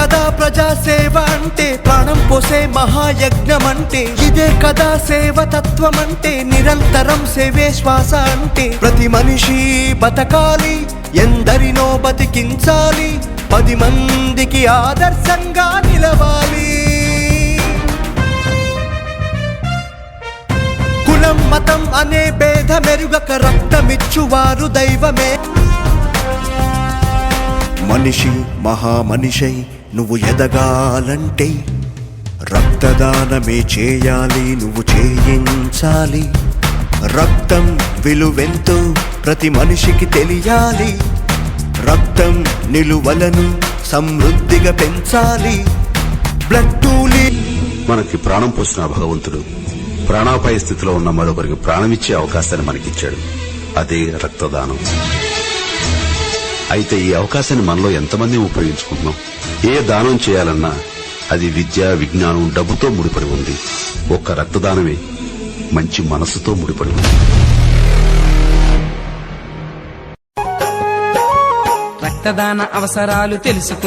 కదా ప్రజాసేవ అంటే ప్రాణం పోసే మహాయజ్ఞం అంటే ఇదే కదా సేవ తత్వం అంటే నిరంతరం సేవే శ్వాస అంటే. ప్రతి మనిషి బతకాలి ఎందరినో బతికించాలి పది మందికి ఆదర్శంగా నిలవాలి. కులం మతం అనే భేద మెరుగక రక్తమిచ్చువారు దైవమే. మనిషి మహామనిషై నువ్వు ఎదగాలంటే రక్తదానమే చేయాలి నువ్వు చేయించాలి. రక్తం విలువెంతో ప్రతి మనిషికి తెలియాలి. రక్తం నిలువలను సమృద్ధిగా పెంచాలి. బ్లడ్ మనకి ప్రాణం పోసిన భగవంతుడు ప్రాణాపాయ స్థితిలో ఉన్న మరొకరికి ప్రాణమిచ్చే అవకాశాన్ని మనకిచ్చాడు. అదే రక్తదానం. అయితే ఈ అవకాశాన్ని మనలో ఎంతమంది ఉపయోగించుకుంటున్నాం? ఏ దానం చేయాలన్నా అది విద్య విజ్ఞానం డబ్బుతో ముడిపడి ఉంది. ఒక్క రక్తదానమే మంచి మనసుతో ముడిపడి ఉంది. రక్తదాన అవసరాలు తెలుసుకుంది.